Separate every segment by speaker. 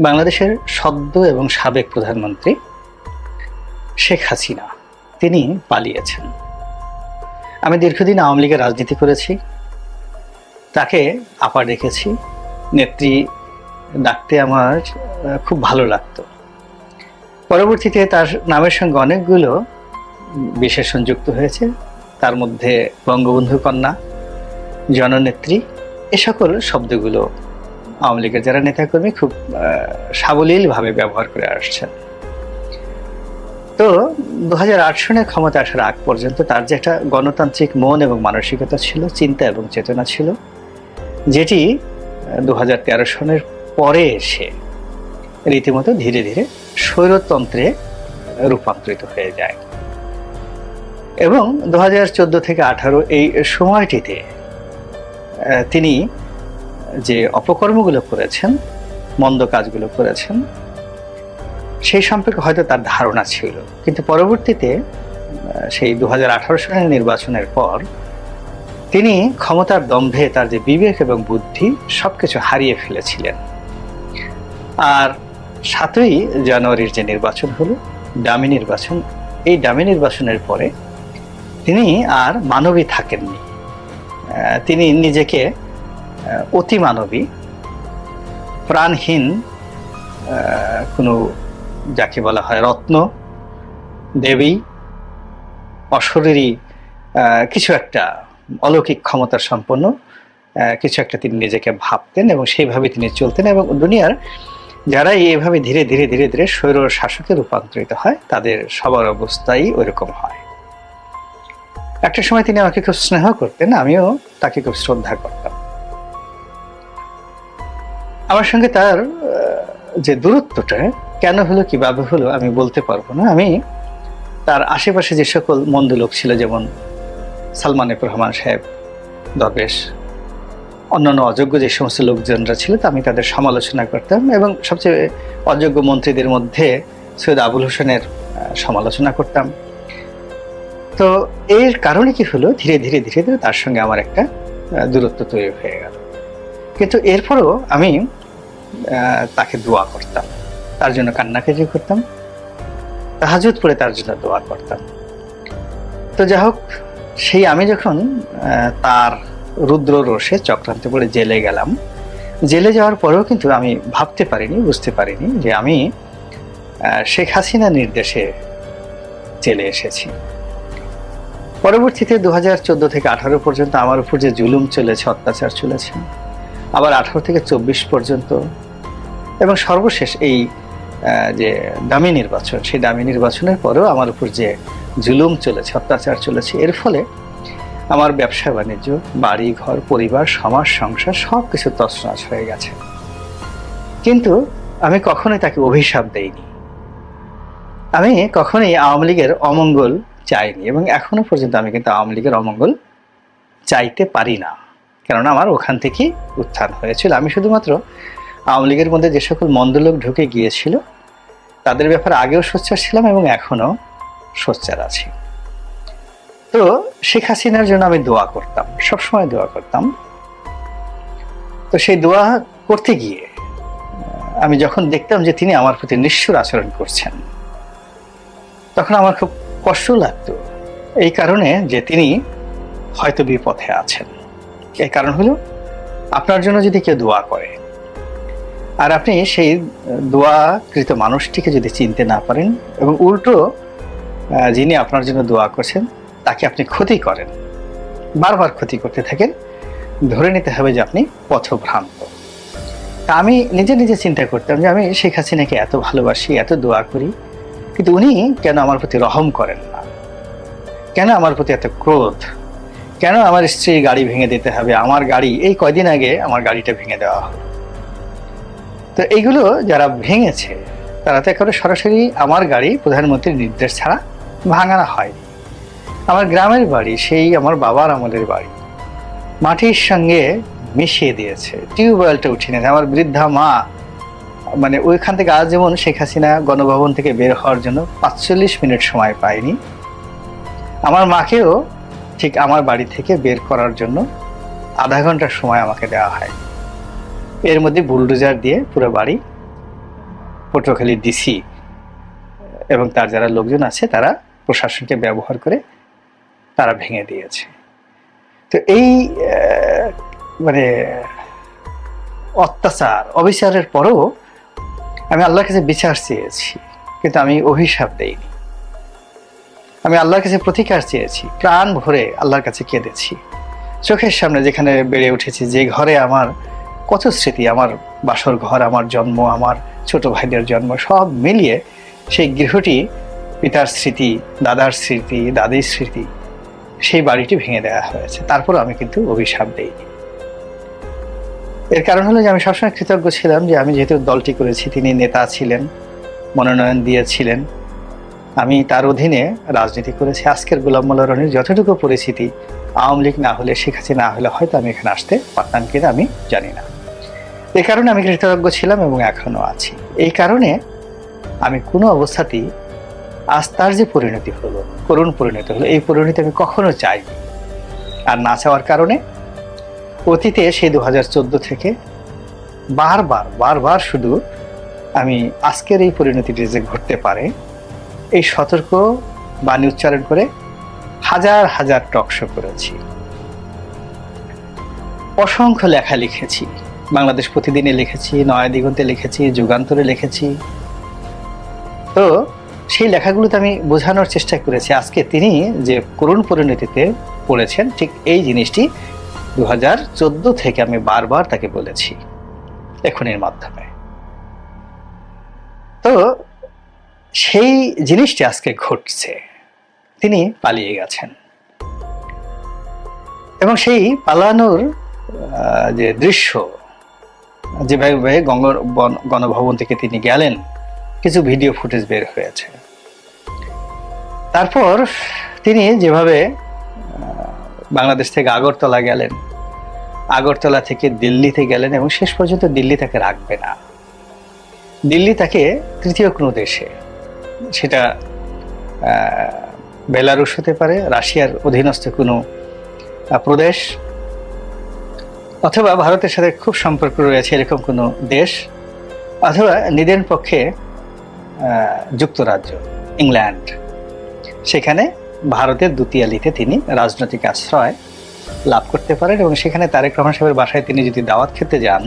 Speaker 1: বাংলাদেশের সদ্য এবং সাবেক প্রধানমন্ত্রী শেখ হাসিনা, তিনি পালিয়েছেন। আমি দীর্ঘদিন আওয়ামী লীগের রাজনীতি করেছি। তাকে আপা রেখেছি। নেত্রী ডাকতে আমার খুব ভালো লাগতো। পরবর্তীতে তার নামের সঙ্গে অনেকগুলো বিশেষণ যুক্ত হয়েছে। তার মধ্যে বঙ্গবন্ধু কন্যা, জননেত্রী, এ সকল শব্দগুলো আওয়ামী লীগের যারা নেতাকর্মী খুব সাবলীলভাবে ব্যবহার করে আসছেন। তো দু হাজার আট সনে ক্ষমতা আসার আগ পর্যন্ত তার যে একটা গণতান্ত্রিক মন এবং মানসিকতা ছিল, চিন্তা এবং চেতনা ছিল, যেটি দু হাজার তেরো সনের পরে এসে রীতিমতো ধীরে ধীরে স্বৈরতন্ত্রে রূপান্তরিত হয়ে যায়। এবং দু থেকে আঠারো এই সময়টিতে তিনি যে অপকর্মগুলো করেছেন, মন্দ কাজগুলো করেছেন, সেই সম্পর্কে হয়তো তার ধারণা ছিল। কিন্তু পরবর্তীতে সেই দু হাজার আঠারো সালের নির্বাচনের পর, তিনি ক্ষমতার দম্ভে তার যে বিবেক এবং বুদ্ধি, সবকিছু হারিয়ে ফেলেছিলেন। আর সাতই জানুয়ারির যে নির্বাচন হলো ডামি নির্বাচন, এই ডামি নির্বাচনের পরে তিনি আর মানবী থাকেননি। তিনি নিজেকে আহ, অতি মানবী প্রাণহীন কোনো যাকে বলা হয় রত্ন দেবী অশরীরী আহ, কিছু একটা অলৌকিক ক্ষমতার সম্পন্ন কিছু একটা তিনি নিজেকে ভাবতেন এবং সেইভাবে তিনি চলতেন এবং দুনিয়ার যারা এইভাবে ধীরে ধীরে ধীরে ধীরে স্বৈর শাসকে রূপান্তরিত হয় তাদের সবার অবস্থাই ওইরকম হয়। একটা সময় তিনি আমাকে খুব স্নেহ করতেন আমিও তাকে খুব শ্রদ্ধা করতাম। আমার সঙ্গে তার যে দূরত্বটা, কেন হলো, কীভাবে হলো, আমি বলতে পারব না। আমি তার আশেপাশে যে সকল মন্দ লোক ছিল, যেমন সালমান রহমান সাহেব, দরবেশ, অন্যান্য অযোগ্য যে সমস্ত লোকজনরা ছিল, তা আমি তাদের সমালোচনা করতাম এবং সবচেয়ে অযোগ্য মন্ত্রীদের মধ্যে সৈয়দ আবুল হোসেনের সমালোচনা করতাম। তো এর কারণে কি হলো, ধীরে ধীরে ধীরে ধীরে তার সঙ্গে আমার একটা দূরত্ব তৈরি হয়ে গেল। কিন্তু এরপরও আমি তাকে দোয়া করতাম। তার জন্য কান্নাকাটি করতাম। তাহাজুদ পড়ে তার জন্য দোয়া করতাম। তো যাই হোক, সেই আমি যখন তার রুদ্র রোষে চক্রান্তে পড়ে জেলে গেলাম। জেলে যাওয়ার পরেও কিন্তু আমি ভাবতে পারিনি, বুঝতে পারিনি যে আমি শেখ হাসিনা নির্দেশে জেলে এসেছি। পরবর্তীতে দু হাজার চোদ্দ থেকে আঠারো পর্যন্ত আমার উপর যে জুলুম চলেছে, অত্যাচার চলেছে আবার আঠারো থেকে চব্বিশ পর্যন্ত। এবং সর্বশেষ এই যে দামি নির্বাচন, সেই দামি নির্বাচনের পরেও আমার উপর যে জুলুম চলেছে, অত্যাচার চলেছে, এর ফলে আমার ব্যবসা, বাণিজ্য, বাড়ি, ঘর, পরিবার, সমাজ, সংসার সব কিছু তছনছ হয়ে গেছে। কিন্তু আমি কখনোই তাকে অভিশাপ দেইনি। আমি কখনোই আওয়ামী লীগের অমঙ্গল চাইনি এবং এখনও পর্যন্ত আমি কিন্তু আওয়ামী লীগের অমঙ্গল চাইতে পারি না। কেননা আমার ওখান থেকেই উত্থান হয়েছিল। আমি শুধুমাত্র আওয়ামী লীগের মধ্যে যে সকল মন্দলোক ঢুকে গিয়েছিল, তাদের ব্যাপারে আগেও সোচ্চার ছিলাম এবং এখনও সোচ্চার আছি। তো শেখ হাসিনার জন্য আমি দোয়া করতাম, সবসময় দোয়া করতাম। তো সেই দোয়া করতে গিয়ে আমি যখন দেখতাম যে তিনি আমার প্রতি নিষ্ঠুর আচরণ করছেন, তখন আমার খুব কষ্ট লাগতো। এই কারণে যে তিনি হয়তো বিপথে আছেন। এই কারণ হলো, আপনার জন্য যদি কেউ দোয়া করে, আর আপনি সেই দোয়াকৃত মানুষটিকে যদি চিনতে না পারেন এবং উল্টো যিনি আপনার জন্য দোয়া করছেন, তাকে আপনি ক্ষতি করেন, বারবার ক্ষতি করতে থাকেন, ধরে নিতে হবে যে আপনি পথভ্রান্ত। তা আমি নিজে নিজে চিন্তা করতাম যে আমি শেখ হাসিনাকে এত ভালোবাসি, এত দোয়া করি, কিন্তু উনি কেন আমার প্রতি রহম করেন না? কেন আমার প্রতি এত ক্রোধ? কেন আমার স্ত্রীর গাড়ি ভেঙে দিতে হবে? আমার গাড়ি, এই কয়দিন আগে আমার গাড়িটা ভেঙে দেওয়া হলো তো এইগুলো যারা ভেঙেছে, তারা তো একেবারে সরাসরি আমার গাড়ি প্রধানমন্ত্রীর নির্দেশ ছাড়া ভাঙানো হয়নি। আমার গ্রামের বাড়ি, সেই আমার বাবার আমলের বাড়ি, মাটির সঙ্গে মিশিয়ে দিয়েছে, টিউবওয়েলটা উঠিয়ে নিয়েছে। আমার বৃদ্ধা মা মানে ওইখান থেকে আজ যেমন শেখ হাসিনা গণভবন থেকে বের হওয়ার জন্য পাঁচচল্লিশ মিনিট সময় পায়নি, আমার মাকেও ঠিক আমার বাড়ি থেকে বের করার জন্য আধা ঘণ্টার সময় আমাকে দেওয়া হয়। এর মধ্যে বুলডোজার দিয়ে পুরো বাড়ি, পটুয়াখালী ডিসি এবং তার যারা লোকজন আছে তারা প্রশাসনকে ব্যবহার করে তারা ভেঙে দিয়েছে। তো এই মানে অত্যাচার, অবিচারের পরেও আমি আল্লাহর কাছে বিচার চেয়েছি, কিন্তু আমি অভিশাপ দেইনি। আমি আল্লাহর কাছে প্রতিকার চেয়েছি, প্রাণ ভরে আল্লাহর কাছে কেঁদেছি। চোখের সামনে যেখানে বেড়ে উঠেছি, যে ঘরে আমার কত স্মৃতি, আমার বাসর ঘর, আমার জন্ম, আমার ছোট ভাইদের জন্ম, সব মিলিয়ে সেই গৃহটি পিতার স্মৃতি, দাদার স্মৃতি, দাদির স্মৃতি, সেই বাড়িটি ভেঙে দেওয়া হয়েছে। তারপর আমি কিন্তু অভিশাপ দেইনি। এর কারণ হলো যে আমি সবসময় কৃতজ্ঞ ছিলাম যে আমি যেহেতু দলটি করেছি, তিনি নেতা ছিলেন, মনোনয়ন দিয়েছিলেন আমি তার অধীনে রাজনীতি করেছি, আজকের গোলাম মোল্লা রনির যতটুকু পরিস্থিতি আওয়ামী লীগ না হলে, শেখ হাসিনা না হলে হয়তো আমি এখানে আসতে পারতাম কিনা আমি জানি না। এ কারণে আমি কৃতজ্ঞ ছিলাম এবং এখনও আছি। এই কারণে আমি কোনো অবস্থাতেই আজ তার যে পরিণতি হলো, করুণ পরিণতি হলো, এই পরিণতি আমি কখনো চাই আর না চাওয়ার কারণে অতীতে সেই দু হাজার চোদ্দ থেকে বারবার বারবার শুধু আমি আজকের এই পরিণতিটি যে ঘটতে পারে এই সতর্ক বাণী উচ্চারণ করে হাজার হাজার টকশো করেছি। অসংখ্য লেখা লিখেছি। বাংলাদেশ প্রতিদিনে লিখেছি, নয়া দিগন্তে লিখেছি, যুগান্তরে লিখেছি। তো সেই লেখাগুলোতে আমি বোঝানোর চেষ্টা করেছি। আজকে তিনি যে করুণ পরিণতিতে পড়েছেন, ঠিক এই জিনিসটি দু হাজার চোদ্দ থেকে আমি বারবার তাকে বলেছি। এখনের মাধ্যমে তো সেই জিনিসটি আজকে ঘটছে। তিনি পালিয়ে গেছেন। এবং সেই পালানোর যে দৃশ্য, যেভাবে গঙ্গ- বন- গণভবন থেকে তিনি গেলেন, কিছু ভিডিও ফুটেজ বের হয়েছে। তারপর তিনি যেভাবে বাংলাদেশ থেকে আগরতলা গেলেন, আগরতলা থেকে দিল্লিতে গেলেন এবং শেষ পর্যন্ত দিল্লি তাকে রাখবে না। দিল্লি তাকে তৃতীয় কোনো দেশে সেটা বেলারুশ হতে পারে, রাশিয়ার অধীনস্থ কোনো প্রদেশ, অথবা ভারতের সাথে খুব সম্পর্ক রয়েছে এরকম কোনো দেশ, অথবা নিদেন পক্ষে যুক্তরাজ্য, ইংল্যান্ড। সেখানে ভারতের দুতিয়ালিতে তিনি রাজনৈতিক আশ্রয় লাভ করতে পারেন এবং সেখানে তারেক রহমান সাহেবের বাসায় তিনি যদি দাওয়াত খেতে যান,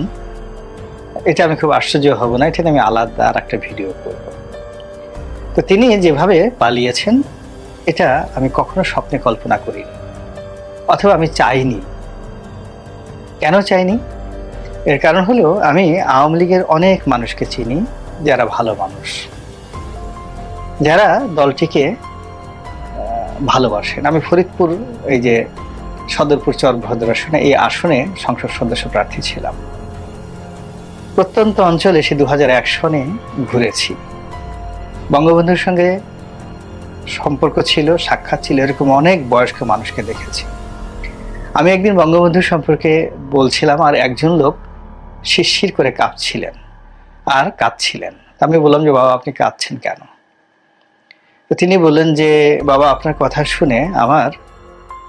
Speaker 1: এটা আমি খুব আশ্চর্য হব না, এটা আমি আলাদা আর একটা ভিডিও করব। তো তিনি যেভাবে পালিয়েছেন, এটা আমি কখনো স্বপ্নে কল্পনা করিনি। অথবা আমি চাইনি। কেন চাইনি? এর কারণ হলো, আমি আওয়ামী লীগের অনেক মানুষকে চিনি, যারা ভালো মানুষ। যারা দলটিকে ভালোবাসেন। আমি ফরিদপুর, এই যে সদরপুর চর ভদ্র আসনে এই আসনে সংসদ সদস্য প্রার্থী ছিলাম। প্রত্যন্ত অঞ্চলে সে দু হাজার এক সনে ঘুরেছি। বঙ্গবন্ধুর সঙ্গে সম্পর্ক ছিল, সাক্ষাৎ ছিল, এরকম অনেক বয়স্ক মানুষকে দেখেছি। আমি একদিন বঙ্গবন্ধু সম্পর্কে বলছিলাম, আর একজন লোক শিরশির করে কাঁপছিলেন, আর কাঁদছিলেন। আমি বললাম যে, বাবা, আপনি কাঁদছেন কেন? তো তিনি বললেন যে, বাবা, আপনার কথা শুনে আমার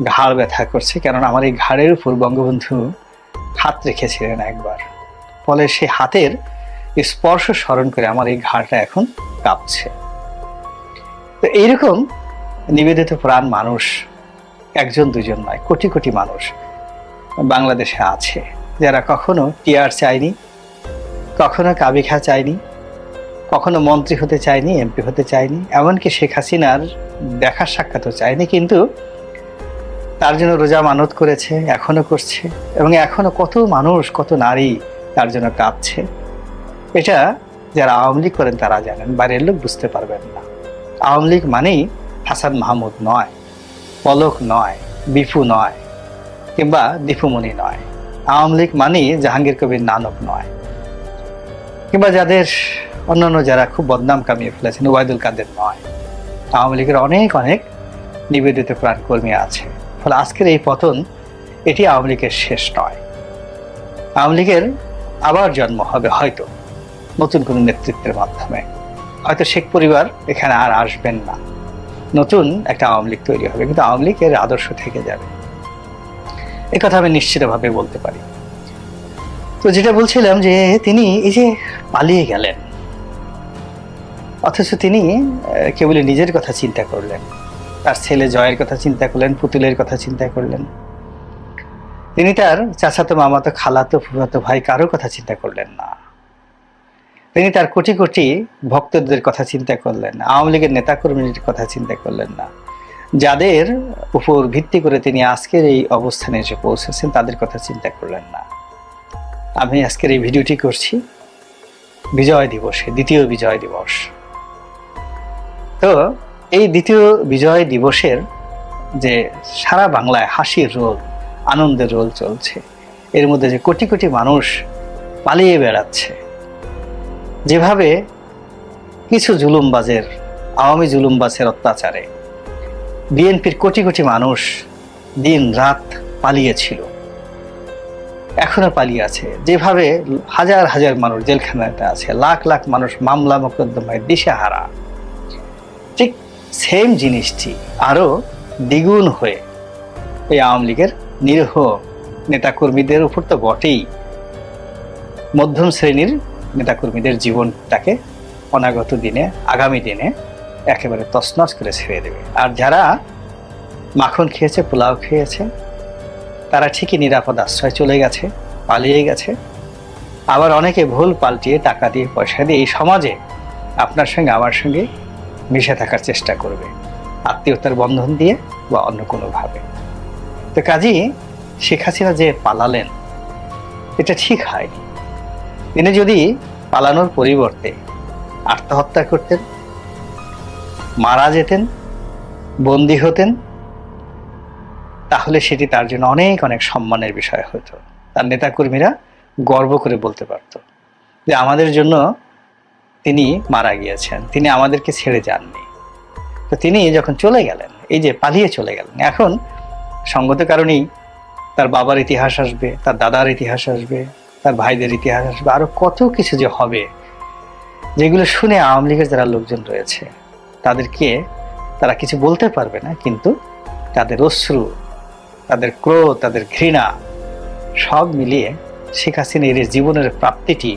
Speaker 1: ঘাড় ব্যথা করছে, কেননা আমার এই ঘাড়ের উপর বঙ্গবন্ধু হাত রেখেছিলেন একবার। ফলে সেই হাতের স্পর্শ স্মরণ করে আমার এই ঘাড়টা এখন কাঁপছে। তো এইরকম নিবেদিত প্রাণ মানুষ একজন, দুজন নয়, কোটি কোটি মানুষ বাংলাদেশে আছে। যারা কখনো টিআর চায়নি, কখনো কাবিখা চায়নি, কখনো মন্ত্রী হতে চায়নি, এমপি হতে চায়নি, এমনকি শেখ হাসিনার দেখার সাক্ষাৎও চায়নি, কিন্তু তার জন্য রোজা মানত করেছে, এখনও করছে এবং এখনও কত মানুষ, কত নারী তার জন্য কাঁদছে এটা যারা আওয়ামী লীগ করেন তারা জানেন, বাইরের লোক বুঝতে পারবেন না। আওয়ামী লীগ মানেই হাসান মাহমুদ নয়, পলক নয় বিফু নয়, কিংবা দীপুমণি নয়। আওয়ামী লীগ মানেই জাহাঙ্গীর কবির নানক নয়। কিংবা যাদের অন্যান্য যারা খুব বদনাম কামিয়ে ফেলেছেন, ওবায়দুল কাদের নয়। আওয়ামী লীগের অনেক অনেক নিবেদিত প্রাণ কর্মী আছে। ফলে আজকের এই পতন এটি আওয়ামী লীগের শেষ নয়। আওয়ামী লীগের আবার জন্ম হবে হয়তো। নতুন কোনো নেতৃত্বের মাধ্যমে। হয়তো শেখ পরিবার এখানে আর আসবেন না। নতুন একটা আওয়ামী লীগ তৈরি হবে কিন্তু আওয়ামী লীগ এর আদর্শ থেকে যাবে। এ কথা আমি নিশ্চিতভাবে বলতে পারি। তো যেটা বলছিলাম যে তিনি এই যে পালিয়ে গেলেন অথচ তিনি আহ, কেবলই নিজের কথা চিন্তা করলেন তার ছেলে জয়ের কথা চিন্তা করলেন পুতুলের কথা চিন্তা করলেন। তিনি তার চাচাতো মামাতো খালাতো ফুফাতো ভাই কারও কথা চিন্তা করলেন না। তিনি তার কোটি কোটি ভক্তদের কথা চিন্তা করলেন, আওয়ামী লীগের নেতাকর্মীর কথা চিন্তা করলেন না। যাদের উপর ভিত্তি করে তিনি আজকের এই অবস্থানে এসে পৌঁছেছেন, তাদের কথা চিন্তা করলেন না। আমি আজকের এই ভিডিওটি করছি বিজয় দিবসে, দ্বিতীয় বিজয় দিবস। তো এই দ্বিতীয় বিজয় দিবসের যে সারা বাংলায় হাসির রোল, আনন্দের রোল চলছে, এর মধ্যে যে কোটি কোটি মানুষ পালিয়ে বেড়াচ্ছে যেভাবে কিছু জুলুমবাজের, আওয়ামী জুলুমবাজের অত্যাচারে বিএনপির কোটি কোটি মানুষ দিন রাত পালিয়েছিল, এখনও পালিয়ে আছে। যেভাবে হাজার হাজার মানুষ জেলখানাতে আছে, লাখ লাখ মানুষ মামলা মোকদ্দমায় দিশেহারা, ঠিক সেম জিনিসটি আরও দ্বিগুণ হয়ে এই আওয়ামী লীগের নিরীহ নেতাকর্মীদের উপর তো বটেই। মধ্যম শ্রেণির নেতাকর্মীদের জীবনটাকে অনাগত দিনে, আগামী দিনে একেবারে তছনছ করে ছেড়ে দেবে। আর যারা মাখন খেয়েছে, পোলাও খেয়েছে, তারা ঠিকই নিরাপদ আশ্রয় চলে গেছে, পালিয়ে গেছে। আবার অনেকে ভুল পাল্টিয়ে টাকা দিয়ে, পয়সা দিয়ে এই সমাজে আপনার সঙ্গে, আমার সঙ্গে মিশে থাকার চেষ্টা করবে। আত্মীয়তার বন্ধন দিয়ে বা অন্য কোনোভাবে। তো কাজী, শেখ হাসিনা যে পালালেন, এটা ঠিক হয়নি। তিনি যদি পালানোর পরিবর্তে আত্মহত্যা করতেন, মারা যেতেন, বন্দী হতেন, তাহলে সেটি তার জন্য অনেক অনেক সম্মানের বিষয় হতো। তার নেতাকর্মীরা গর্ব করে বলতে পারত যে আমাদের জন্য তিনি মারা গিয়েছেন, তিনি আমাদেরকে ছেড়ে যাননি। তো তিনি যখন চলে গেলেন, এই যে পালিয়ে চলে গেলেন, এখন সঙ্গত কারণেই তার বাবার ইতিহাস আসবে, তার দাদার ইতিহাস আসবে তার ভাইদের ইতিহাস আসবে। আরও কত কিছু যে হবে, যেগুলো শুনে আওয়ামী লীগের যারা লোকজন রয়েছে, তাদেরকে তারা কিছু বলতে পারবে না, কিন্তু তাদের অশ্রু, তাদের ক্রোধ, তাদের ঘৃণা সব মিলিয়ে শেখ হাসিনার এই জীবনের প্রাপ্তিটি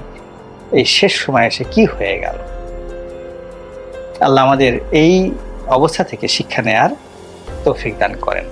Speaker 1: এই শেষ সময় এসে কি হয়ে গেল? আল্লাহ আমাদের এই অবস্থা থেকে শিক্ষা নেয়ার তৌফিক দান করেন।